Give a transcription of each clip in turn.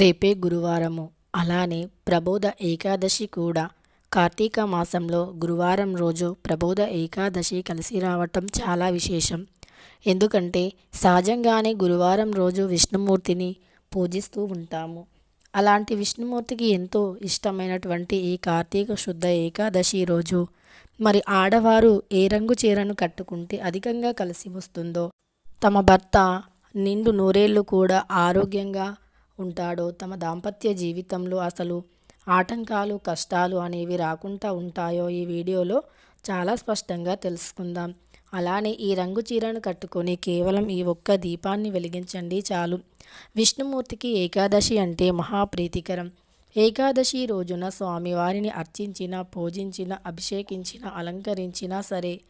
రేపే గురువారము. అలానే ప్రబోధ ఏకాదశి కూడా. కార్తీక మాసంలో గురువారం రోజు ప్రబోధ ఏకాదశి కలిసి రావటం చాలా విశేషం. ఎందుకంటే సహజంగానే గురువారం రోజు విష్ణుమూర్తిని పూజిస్తూ ఉంటాము. అలాంటి విష్ణుమూర్తికి ఎంతో ఇష్టమైనటువంటి ఈ కార్తీక శుద్ధ ఏకాదశి రోజు మరి ఆడవారు ఏ రంగు చీరను కట్టుకుంటే అధికంగా కలిసి వస్తుందో. తమ భర్త నిండు నూరేళ్ళు కూడా ఆరోగ్యంగా ఉంటాడో తమ దాంపత్య జీవితంలో అసలు ఆటంకాలు కష్టాలు అనేవి రాకుండా ఉంటాయో ఈ వీడియోలో చాలా స్పష్టంగా తెలుసుకుందాం. అలానే ఈ రంగు చీరను కట్టుకొని కేవలం ఈ ఒక్క దీపాన్ని వెలిగించండి చాలు. విష్ణుమూర్తికి ఏకాదశి అంటే మహాప్రీతికరం. ఏకాదశి రోజున స్వామివారిని అర్చించిన పూజించిన అభిషేకించిన అలంకరించినా సరే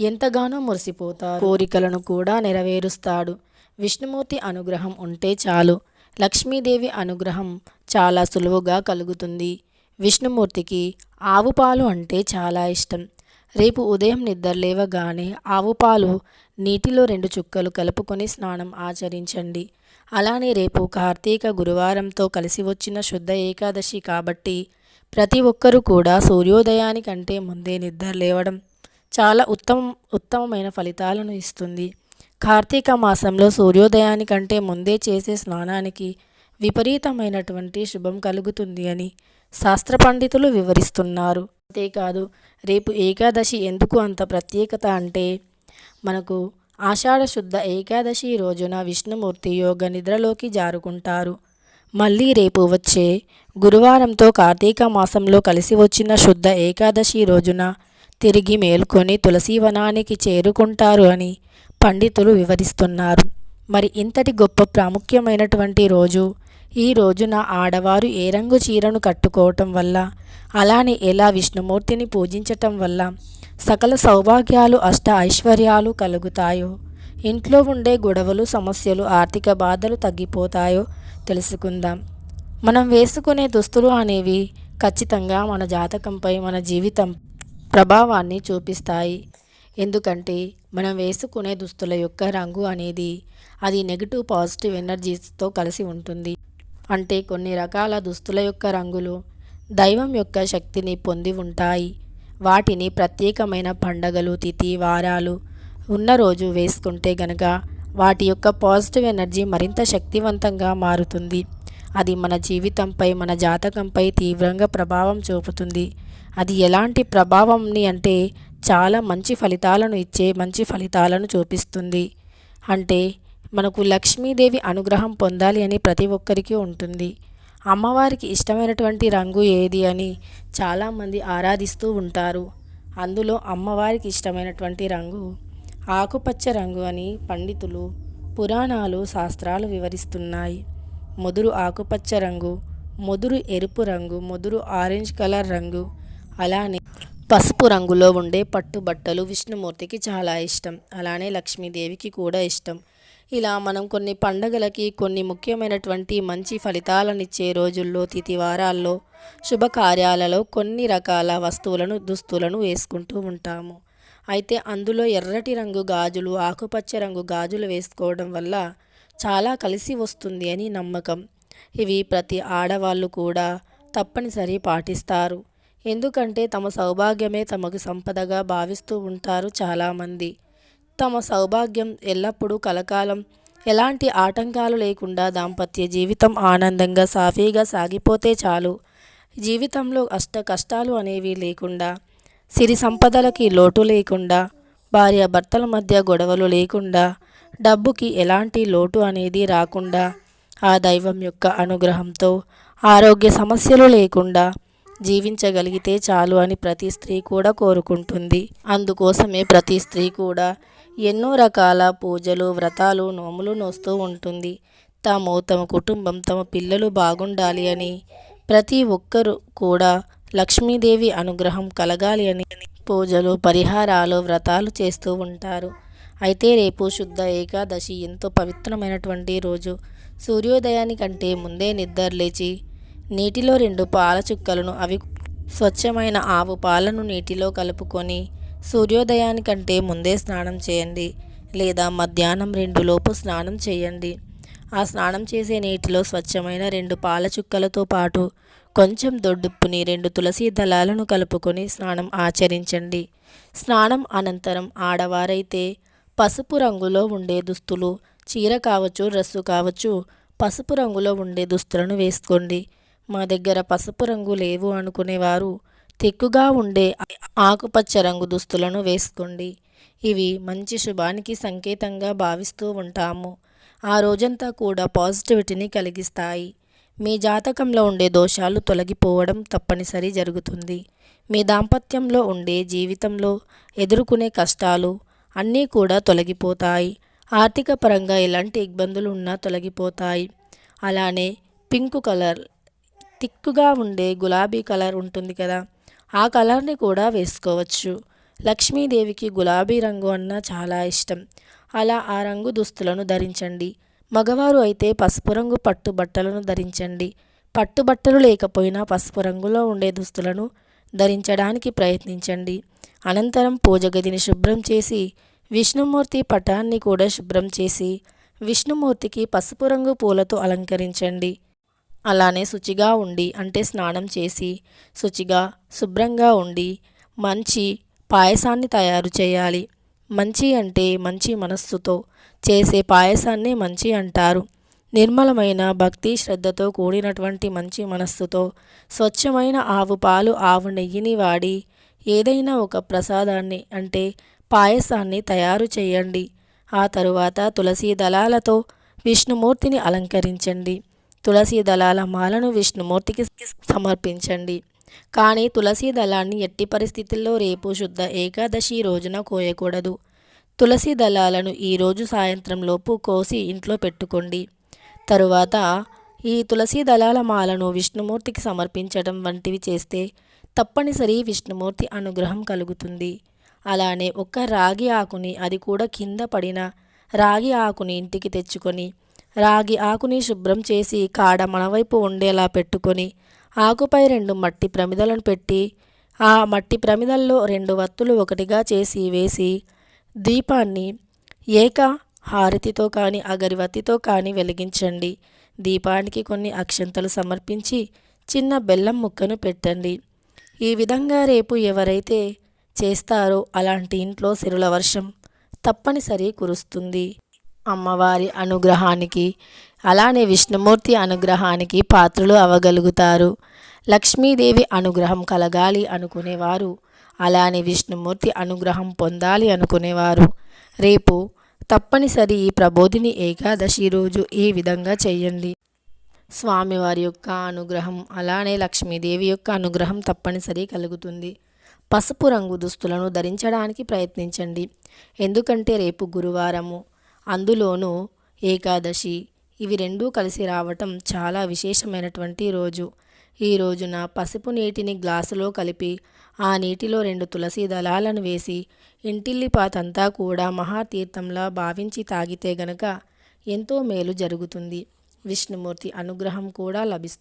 ఎంతగానో మురిసిపోతారు. కోరికలను కూడా నెరవేరుస్తాడు. విష్ణుమూర్తి అనుగ్రహం ఉంటే చాలు. లక్ష్మీదేవి అనుగ్రహం చాలా సులువుగా కలుగుతుంది. విష్ణుమూర్తికి ఆవు పాలు అంటే చాలా ఇష్టం. రేపు ఉదయం నిద్ర లేవగానే ఆవు పాలు నీటిలో రెండు చుక్కలు కలుపుకొని స్నానం ఆచరించండి. అలానే రేపు కార్తీక గురువారంతో కలిసి వచ్చిన శుద్ధ ఏకాదశి కాబట్టి ప్రతి ఒక్కరూ కూడా సూర్యోదయానికంటే ముందే నిద్ర లేవడం చాలా ఉత్తమం ఉత్తమమైన ఫలితాలను ఇస్తుంది. కార్తీక మాసంలో సూర్యోదయానికంటే ముందే చేసే స్నానానికి విపరీతమైనటువంటి శుభం కలుగుతుంది అని శాస్త్ర పండితులు వివరిస్తున్నారు. అంతేకాదు రేపు ఏకాదశి ఎందుకు అంత ప్రత్యేకత అంటే మనకు ఆషాఢ శుద్ధ ఏకాదశి రోజున విష్ణుమూర్తి యోగ నిద్రలోకి జారుకుంటారు. మళ్ళీ రేపు వచ్చే గురువారంతో కార్తీక మాసంలో కలిసి వచ్చిన శుద్ధ ఏకాదశి రోజున తిరిగి మేల్కొని తులసీవనానికి చేరుకుంటారు అని పండితులు వివరిస్తున్నారు. మరి ఇంతటి గొప్ప ప్రాముఖ్యమైనటువంటి రోజు ఈ రోజున ఆడవారు ఏ రంగు చీరను కట్టుకోవటం వల్ల అలానే ఎలా విష్ణుమూర్తిని పూజించటం వల్ల సకల సౌభాగ్యాలు అష్ట ఐశ్వర్యాలు కలుగుతాయో ఇంట్లో ఉండే గొడవలు సమస్యలు ఆర్థిక బాధలు తగ్గిపోతాయో తెలుసుకుందాం. మనం వేసుకునే దుస్తులు అనేవి ఖచ్చితంగా మన జాతకంపై మన జీవితం ప్రభావాన్ని చూపిస్తాయి. ఎందుకంటే మనం వేసుకునే దుస్తుల యొక్క రంగు అనేది అది నెగిటివ్ పాజిటివ్ ఎనర్జీస్తో కలిసి ఉంటుంది. అంటే కొన్ని రకాల దుస్తుల యొక్క రంగులు దైవం యొక్క శక్తిని పొంది ఉంటాయి. వాటిని ప్రత్యేకమైన పండగలు తిథి వారాలు ఉన్న రోజు వేసుకుంటే గనక వాటి యొక్క పాజిటివ్ ఎనర్జీ మరింత శక్తివంతంగా మారుతుంది. అది మన జీవితంపై మన జాతకంపై తీవ్రంగా ప్రభావం చూపుతుంది. అది ఎలాంటి ప్రభావంని అంటే చాలా మంచి ఫలితాలను ఇచ్చే మంచి ఫలితాలను చూపిస్తుంది. అంటే మనకు లక్ష్మీదేవి అనుగ్రహం పొందాలి అని ప్రతి ఒక్కరికి ఉంటుంది. అమ్మవారికి ఇష్టమైనటువంటి రంగు ఏది అని చాలామంది ఆరాధిస్తూ ఉంటారు. అందులో అమ్మవారికి ఇష్టమైనటువంటి రంగు ఆకుపచ్చ రంగు అని పండితులు పురాణాలు శాస్త్రాలు వివరిస్తున్నాయి. ముదురు ఆకుపచ్చ రంగు ముదురు ఎరుపు రంగు ముదురు ఆరెంజ్ కలర్ రంగు అలానే పసుపు రంగులో ఉండే పట్టు బట్టలు విష్ణుమూర్తికి చాలా ఇష్టం. అలానే లక్ష్మీదేవికి కూడా ఇష్టం. ఇలా మనం కొన్ని పండగలకి కొన్ని ముఖ్యమైనటువంటి మంచి ఫలితాలనిచ్చే రోజుల్లో తిథివారాల్లో శుభకార్యాలలో కొన్ని రకాల వస్తువులను దుస్తులను వేసుకుంటూ ఉంటాము. అయితే అందులో ఎర్రటి రంగు గాజులు ఆకుపచ్చ రంగు గాజులు వేసుకోవడం వల్ల చాలా కలిసి వస్తుంది అని నమ్మకం. ఇవి ప్రతి ఆడవాళ్ళు కూడా తప్పనిసరి పాటిస్తారు. ఎందుకంటే తమ సౌభాగ్యమే తమకు సంపదగా భావిస్తూ ఉంటారు చాలామంది. తమ సౌభాగ్యం ఎల్లప్పుడూ కలకాలం. ఎలాంటి ఆటంకాలు లేకుండా దాంపత్య జీవితం ఆనందంగా సాఫీగా సాగిపోతే చాలు. జీవితంలో అష్ట కష్టాలు అనేవి లేకుండా సిరి సంపదలకి లోటు లేకుండా భార్య భర్తల మధ్య గొడవలు లేకుండా డబ్బుకి ఎలాంటి లోటు అనేది రాకుండా ఆ దైవం యొక్క అనుగ్రహంతో ఆరోగ్య సమస్యలు లేకుండా జీవించగలిగితే చాలు అని ప్రతి స్త్రీ కూడా కోరుకుంటుంది. అందుకోసమే ప్రతి స్త్రీ కూడా ఎన్నో రకాల పూజలు వ్రతాలు నోములు నోస్తూ ఉంటుంది. తాము తమ కుటుంబం తమ పిల్లలు బాగుండాలి అని ప్రతి ఒక్కరు కూడా లక్ష్మీదేవి అనుగ్రహం కలగాలి అని పూజలు పరిహారాలు వ్రతాలు చేస్తూ ఉంటారు. అయితే రేపు శుద్ధ ఏకాదశి ఎంతో పవిత్రమైనటువంటి రోజు. సూర్యోదయానికంటే ముందే నిద్ర లేచి నీటిలో రెండు పాల చుక్కలను అవి స్వచ్ఛమైన ఆవు పాలను నీటిలో కలుపుకొని సూర్యోదయానికంటే ముందే స్నానం చేయండి లేదా మధ్యాహ్నం రెండులోపు స్నానం చేయండి. ఆ స్నానం చేసే నీటిలో స్వచ్ఛమైన రెండు పాల చుక్కలతో పాటు కొంచెం దొడ్డుప్పుని రెండు తులసి దళాలను కలుపుకొని స్నానం ఆచరించండి. స్నానం అనంతరం ఆడవారైతే పసుపు రంగులో ఉండే దుస్తులు చీర కావచ్చు డ్రెస్సు కావచ్చు పసుపు రంగులో ఉండే దుస్తులను వేసుకోండి. మా దగ్గర పసుపు రంగు లేవు అనుకునేవారు. తిక్కుగా ఉండే ఆకుపచ్చ రంగు దుస్తులను వేసుకోండి. ఇవి మంచి శుభానికి సంకేతంగా భావిస్తూ ఉంటాము. ఆ రోజంతా కూడా పాజిటివిటీని కలిగిస్తాయి. మీ జాతకంలో ఉండే దోషాలు తొలగిపోవడం తప్పనిసరి జరుగుతుంది. మీ దాంపత్యంలో ఉండే జీవితంలో ఎదుర్కొనే కష్టాలు అన్నీ కూడా తొలగిపోతాయి. ఆర్థిక పరంగా ఎలాంటి ఇబ్బందులు ఉన్నా తొలగిపోతాయి. అలానే పింక్ కలర్ తిక్కుగా ఉండే గులాబీ కలర్ ఉంటుంది కదా ఆ కలర్ని కూడా వేసుకోవచ్చు. లక్ష్మీదేవికి గులాబీ రంగు అన్న చాలా ఇష్టం. అలా ఆ రంగు దుస్తులను ధరించండి. మగవారు అయితే పసుపు రంగు పట్టు బట్టలను ధరించండి. పట్టు బట్టలు లేకపోయినా పసుపు రంగులో ఉండే దుస్తులను ధరించడానికి ప్రయత్నించండి. అనంతరం పూజ గదిని శుభ్రం చేసి విష్ణుమూర్తి పటాన్ని కూడా శుభ్రం చేసి విష్ణుమూర్తికి పసుపు రంగు పూలతో అలంకరించండి. అలానే శుచిగా ఉండి అంటే స్నానం చేసి శుచిగా శుభ్రంగా ఉండి మంచి పాయసాన్ని తయారు చేయాలి. మంచి అంటే మంచి మనస్సుతో చేసే పాయసాన్ని మంచి అంటారు. నిర్మలమైన భక్తి శ్రద్ధతో కూడినటువంటి మంచి మనస్సుతో స్వచ్ఛమైన ఆవు పాలు ఆవు నెయ్యిని వాడి ఏదైనా ఒక ప్రసాదాన్ని అంటే పాయసాన్ని తయారు చేయండి. ఆ తరువాత తులసి దళాలతో విష్ణుమూర్తిని అలంకరించండి. తులసి దళాల మాలను విష్ణుమూర్తికి సమర్పించండి. కానీ తులసి దళాన్ని ఎట్టి పరిస్థితుల్లో రేపు శుద్ధ ఏకాదశి రోజున కోయకూడదు. తులసి దళాలను ఈరోజు సాయంత్రంలోపు కోసి ఇంట్లో పెట్టుకోండి. తరువాత ఈ తులసి దళాల మాలను విష్ణుమూర్తికి సమర్పించడం వంటివి చేస్తే తప్పనిసరి విష్ణుమూర్తి అనుగ్రహం కలుగుతుంది. అలానే ఒక్క రాగి ఆకుని అది కూడా కింద పడిన రాగి ఆకుని ఇంటికి తెచ్చుకొని రాగి ఆకుని శుభ్రం చేసి కాడ మనవైపు ఉండేలా పెట్టుకొని ఆకుపై రెండు మట్టి ప్రమిదలను పెట్టి ఆ మట్టి ప్రమిదల్లో రెండు వత్తులు ఒకటిగా చేసి వేసి దీపాన్ని ఏక హారతితో కానీ అగరివత్తితో కానీ వెలిగించండి. దీపానికి కొన్ని అక్షంతలు సమర్పించి చిన్న బెల్లం ముక్కను పెట్టండి. ఈ విధంగా రేపు ఎవరైతే చేస్తారో అలాంటి ఇంట్లో సిరుల వర్షం తప్పనిసరి కురుస్తుంది. అమ్మవారి అనుగ్రహానికి అలానే విష్ణుమూర్తి అనుగ్రహానికి పాత్రలు అవ్వగలుగుతారు లక్ష్మీదేవి అనుగ్రహం కలగాలి అనుకునేవారు. అలానే విష్ణుమూర్తి అనుగ్రహం పొందాలి అనుకునేవారు. రేపు తప్పనిసరి ఈ ప్రబోధిని ఏకాదశి రోజు ఈ విధంగా చేయండి. స్వామివారి యొక్క అనుగ్రహం అలానే లక్ష్మీదేవి యొక్క అనుగ్రహం తప్పనిసరి కలుగుతుంది. పసుపు రంగు దుస్తులను ధరించడానికి ప్రయత్నించండి. ఎందుకంటే రేపు గురువారము అందులోనూ ఏకాదశి ఇవి రెండూ కలిసి రావటం చాలా విశేషమైనటువంటి రోజు. ఈ రోజున పసుపు నీటిని గ్లాసులో కలిపి ఆ నీటిలో రెండు తులసి దళాలను వేసి ఇంటిల్లిపాతంతా కూడా మహాతీర్థంలా భావించి తాగితే గనక ఎంతో మేలు జరుగుతుంది. విష్ణుమూర్తి అనుగ్రహం కూడా లభిస్తుంది.